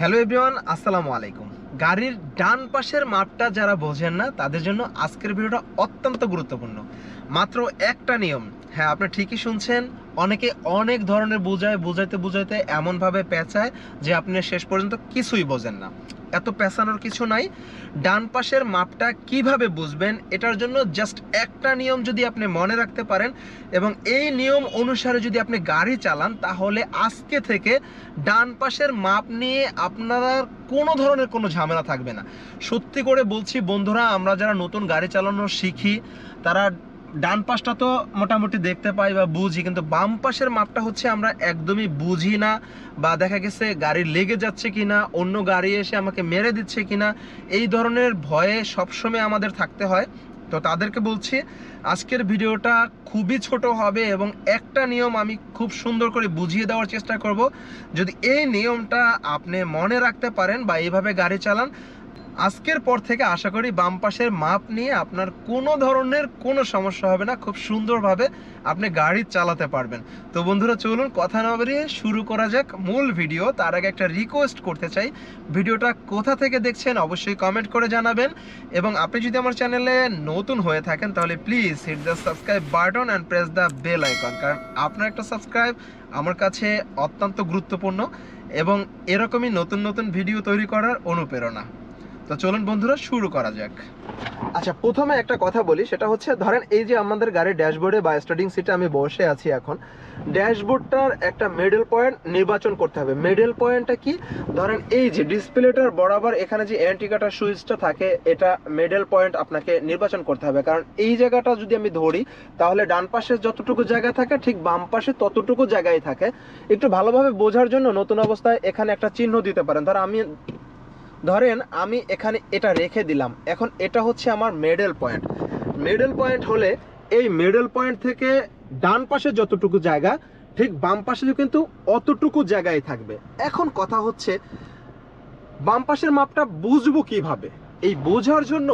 Hello everyone, আসসালামু আলাইকুম। গাড়ির ডান পাশের মাপটা যারা বোঝেন না, তাদের জন্য আজকের ভিডিওটা অত্যন্ত গুরুত্বপূর্ণ। মাত্র একটা নিয়ম হ্যাঁ আপনি ঠিকই শুনছেন। অনেকে অনেক ধরনের বোঝায়, বোঝাইতে বোঝাইতে এমনভাবে পেঁচায় যে আপনি শেষ পর্যন্ত কিছুই বোঝেন না। এত পেঁচানোর কিছু নাই। ডান পাশের মাপটা কীভাবে বুঝবেন, এটার জন্য জাস্ট একটা নিয়ম যদি আপনি মনে রাখতে পারেন এবং এই নিয়ম অনুসারে যদি আপনি গাড়ি চালান, তাহলে আজকে থেকে ডান পাশের মাপ নিয়ে আপনারা কোনো ধরনের কোনো ঝামেলা থাকবে না। সত্যি করে বলছি বন্ধুরা, আমরা যারা নতুন গাড়ি চালানো শিখি, তারা ডান পাশটা তো মোটামুটি দেখতে পাই বা বুঝি, কিন্তু বাম পাশের মাপটা হচ্ছে আমরা একদমই বুঝি না বা দেখা গেছে গাড়ি লেগে যাচ্ছে কিনা, অন্য গাড়ি এসে আমাকে মেরে দিচ্ছে কিনা, এই ধরনের ভয়ে সবসময় আমাদের থাকতে হয়। তো তাদেরকে বলছি, আজকের ভিডিওটা খুবই ছোট হবে এবং একটা নিয়ম আমি খুব সুন্দর করে বুঝিয়ে দেওয়ার চেষ্টা করব। যদি এই নিয়মটা আপনি মনে রাখতে পারেন বা এইভাবে গাড়ি চালান আজকের পর থেকে আশা করি বাম পাশের মাপ নিয়ে আপনার কোনো ধরনের কোনো সমস্যা হবে না, খুব সুন্দরভাবে আপনি গাড়ি চালাতে পারবেন। তো বন্ধুরা, চলুন কথা না বেরিয়ে শুরু করা যাক মূল ভিডিও। তার আগে একটা রিকোয়েস্ট করতে চাই। ভিডিওটা কোথা থেকে দেখছেন অবশ্যই কমেন্ট করে জানাবেন। এবং আপনি যদি আমার চ্যানেলে নতুন হয়ে থাকেন, তাহলে please hit the subscribe button and press the bell icon কারণ আপনার একটা সাবস্ক্রাইব আমার কাছে অত্যন্ত গুরুত্বপূর্ণ এবং এরকমই নতুন নতুন ভিডিও তৈরি করার অনুপ্রেরণা। তো চলুন বন্ধুরা, শুরু করা যাক। আচ্ছা প্রথমে একটা কথা বলি, সেটা হচ্ছে, ধরেন এই যে আমাদের গাড়ির ড্যাশবোর্ডে বা স্টার্টিং সিটে আমি বসে আছি এখন, ড্যাশবোর্ডটার একটা মিডল পয়েন্ট নির্বাচন করতে হবে। মিডল পয়েন্টটা কি? ধরেন এই যে ডিসপ্লেটার বরাবর এখানে যে অ্যান্টিকাটার সুইচটা থাকে, এটা মিডল পয়েন্ট আপনাকে নির্বাচন করতে হবে। কারণ এই জায়গাটা যদি আমি ধরি, তাহলে ডান পাশে যতটুকু জায়গা থাকে, ঠিক বাম পাশে ততটুকু জায়গায় থাকে। একটু ভালোভাবে বোঝার জন্য নতুন অবস্থায় এখানে একটা চিহ্ন দিতে পারেন। ধর আমি ধরেন আমি এখানে এটা রেখে দিলাম। এখন এটা হচ্ছে আমার মেডেল পয়েন্ট মেডেল পয়েন্ট হলে এই মেডেল পয়েন্ট থেকে ডান পাশে যতটুকু জায়গা, ঠিক বাম পাশে কিন্তু অতটুকু জায়গায় থাকবে। এখন কথা হচ্ছে, বাম পাশের মাপটা বুঝব কীভাবে? এই বোঝার জন্য,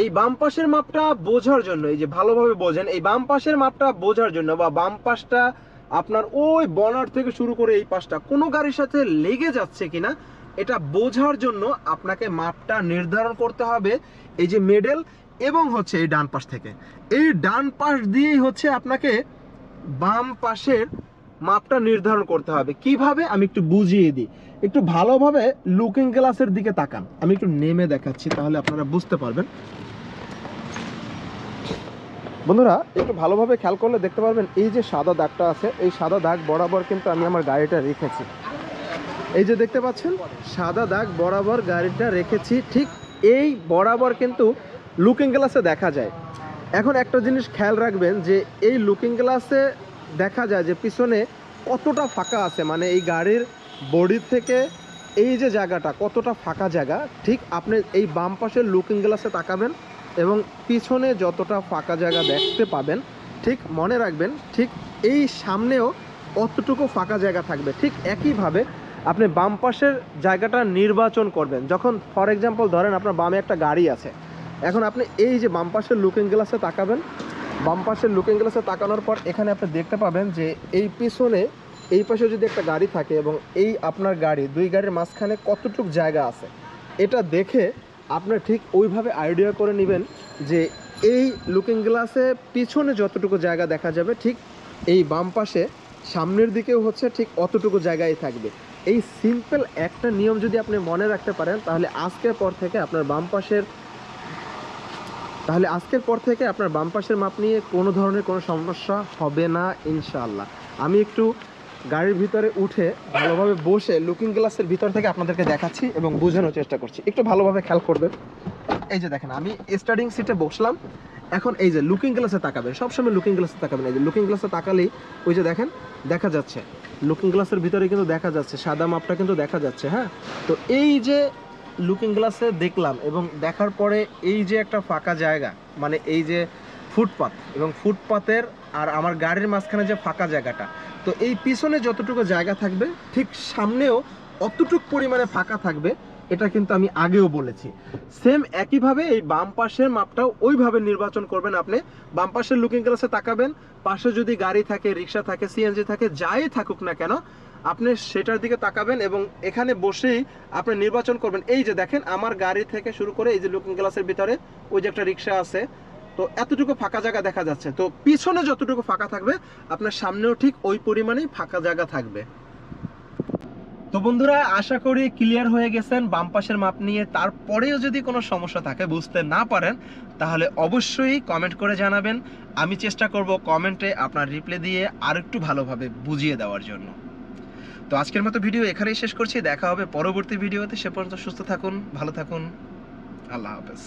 এই বাম পাশের মাপটা বোঝার জন্য, এই যে ভালোভাবে বোঝেন, এই বাম পাশের মাপটা বোঝার জন্য বা বাম পাশটা আপনার ওই বনার থেকে শুরু করে এই পাশটা, কোনো গাড়ির সাথে লেগে যাচ্ছে কিনা এটা বোঝার জন্য আপনাকে মাপটা নির্ধারণ করতে হবে এই যে মেডেল এবং হচ্ছে এই ডান পাশ থেকে। এই ডান পাশ দিয়েই হচ্ছে আপনাকে বাম পাশের মাপটা নির্ধারণ করতে হবে। কীভাবে? আমি একটু বুঝিয়ে দিই। একটু ভালোভাবে লুকিং গ্লাসের দিকে তাকান। আমি একটু নেমে দেখাচ্ছি, তাহলে আপনারা বুঝতে পারবেন। বন্ধুরা, একটু ভালোভাবে খেয়াল করলে দেখতে পারবেন, এই যে সাদা দাগটা আছে, এই সাদা দাগ বরাবর কিন্তু আমি আমার গাড়িটা রেখেছি। এই যে দেখতে পাচ্ছেন, সাদা দাগ বরাবর গাড়িটা রেখেছি। ঠিক এই বরাবর কিন্তু লুকিং গ্লাসে দেখা যায়। এখন একটা জিনিস খেয়াল রাখবেন যে এই লুকিং গ্লাসে দেখা যায় যে পিছনে কতটা ফাঁকা আছে। মানে এই গাড়ির বডি থেকে এই যে জায়গাটা কতটা ফাঁকা জায়গা, ঠিক আপনি এই বাম পাশের লুকিং গ্লাসে তাকাবেন এবং পিছনে যতটা ফাঁকা জায়গা দেখতে পাবেন, ঠিক মনে রাখবেন, ঠিক এই সামনেও অতটুকু ফাঁকা জায়গা থাকবে। ঠিক একইভাবে আপনি বাম পাশের জায়গাটা নির্বাচন করবেন। যখন ফর এক্সাম্পল ধরেন আপনার বামে একটা গাড়ি আছে, এখন আপনি এই যে বাম পাশের লুকিং গ্লাসে তাকাবেন, বাম পাশের লুকিং গ্লাসে তাকানোর পর এখানে আপনি দেখতে পাবেন যে এই পিছনে, এই পাশে যদি একটা গাড়ি থাকে এবং এই আপনার গাড়ি, দুই গাড়ির মাঝখানে কতটুকু জায়গা আছে, এটা দেখে আপনার ঠিক ওইভাবে আইডিয়া করে নেবেন যে এই লুকিং গ্লাসে পিছনে যতটুকু জায়গা দেখা যাবে, ঠিক এই বাম পাশে, সামনের দিকেও হচ্ছে ঠিক অতটুকু জায়গায় থাকবে। এই সিম্পল একটা নিয়ম যদি আপনি মনে রাখতে পারেন, তাহলে আজকের পর থেকে আপনার বাম পাশের, তাহলে আজকের পর থেকে আপনার বাম পাশের মাপ নিয়ে কোনো ধরনের কোনো সমস্যা হবে না, ইনশাআল্লাহ। আমি একটু গাড়ির ভিতরে উঠে ভালোভাবে বসে লুকিং গ্লাসের ভিতর থেকে আপনাদেরকে দেখাচ্ছি এবং বোঝানোর চেষ্টা করছি। একটু ভালোভাবে খেয়াল করবেন। এই যে দেখেন, আমি স্টার্টিং সিটে বসলাম। এখন এই যে লুকিং গ্লাসে তাকাবেন, সবসময় লুকিং গ্লাসে তাকাবেন। এই যে লুকিং গ্লাসে তাকালেই ওই যে দেখেন, দেখা যাচ্ছে। লুকিং গ্লাসের ভিতরে কিন্তু দেখা যাচ্ছে, সাদা মাপটা কিন্তু দেখা যাচ্ছে হ্যাঁ? তো এই যে লুকিং গ্লাসে দেখলাম এবং দেখার পরে এই যে একটা ফাঁকা জায়গা মানে এই যে ফুটপাত এবং ফুটপাতের আর আমার গাড়ির মাঝখানে যে ফাঁকা জায়গাটা, তো এই পিছনে যতটুকু জায়গা থাকবে, ঠিক সামনেও অতটুক পরিমাণে ফাঁকা থাকবে। এটা কিন্তু আমি আগেও বলেছি। সেম একইভাবে এই বাম পাশের মাপটাও ওইভাবে নির্বাচন করবেন আপনি। বাম পাশের লুকিং গ্লাসে তাকাবেন, পাশে যদি গাড়ি থাকে, রিক্সা থাকে সিএনজি থাকে, যাই থাকুক না কেন, আপনি সেটার দিকে তাকাবেন এবং এখানে বসেই আপনি নির্বাচন করবেন। এই যে দেখেন, আমার গাড়ি থেকে শুরু করে এই যে লুকিং গ্লাসের ভিতরে ওই যে একটা রিক্সা আছে, তো এতটুকু ফাঁকা জায়গা দেখা যাচ্ছে। তো পিছনে যতটুকু ফাঁকা থাকবে, আপনার সামনেও ঠিক ওই পরিমাণেই ফাঁকা জায়গা থাকবে। তো বন্ধুরা, আশা করি ক্লিয়ার হয়ে গেছেন। বাম পাশের মাপ নিয়ে তারপরেও যদি কোনো সমস্যা থাকে, বুঝতে না পারেন, তাহলে অবশ্যই কমেন্ট করে জানাবেন। আমি চেষ্টা করব কমেন্টে আপনার রিপ্লাই দিয়ে আরেকটু ভালোভাবে বুঝিয়ে দেওয়ার জন্য। তো আজকের মতো ভিডিও এখানেই শেষ করছি। দেখা হবে পরবর্তী ভিডিওতে সে পর্যন্ত সুস্থ থাকুন, ভালো থাকুন। আল্লাহ হাফেজ।